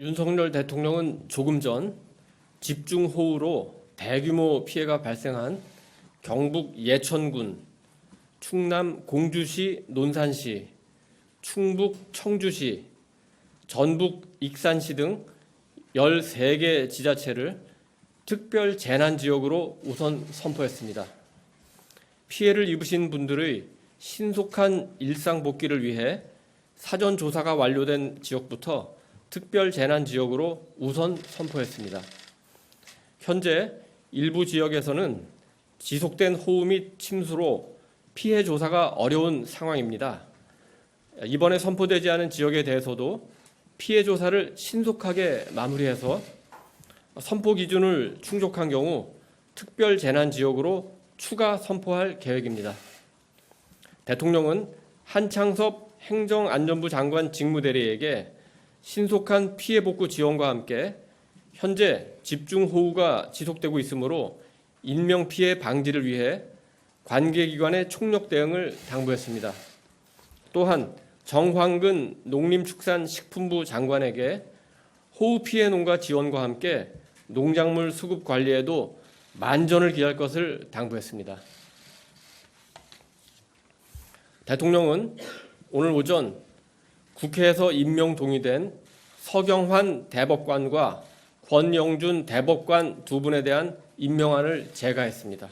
윤석열 대통령은 조금 전 집중호우로 대규모 피해가 발생한 경북 예천군, 충남 공주시 논산시, 충북 청주시, 전북 익산시 등 13개 지자체를 특별 재난 지역으로 우선 선포했습니다. 피해를 입으신 분들의 신속한 일상 복귀를 위해 사전 조사가 완료된 지역부터 특별 재난 지역으로 우선 선포했습니다. 현재 일부 지역에서는 지속된 호우 및 침수로 피해 조사가 어려운 상황입니다. 이번에 선포되지 않은 지역에 대해서도 피해 조사를 신속하게 마무리해서 선포 기준을 충족한 경우 특별 재난 지역으로 추가 선포할 계획입니다. 대통령은 한창섭 행정안전부 장관 직무대리에게 신속한 피해 복구 지원과 함께 현재 집중 호우가 지속되고 있으므로 인명 피해 방지를 위해 관계기관의 총력 대응을 당부했습니다. 또한 정황근 농림축산식품부 장관에게 호우 피해 농가 지원과 함께 농작물 수급 관리에도 만전을 기할 것을 당부했습니다. 대통령은 오늘 오전 국회에서 임명 동의된 서경환 대법관과 권영준 대법관 두 분에 대한 임명안을 제가했습니다.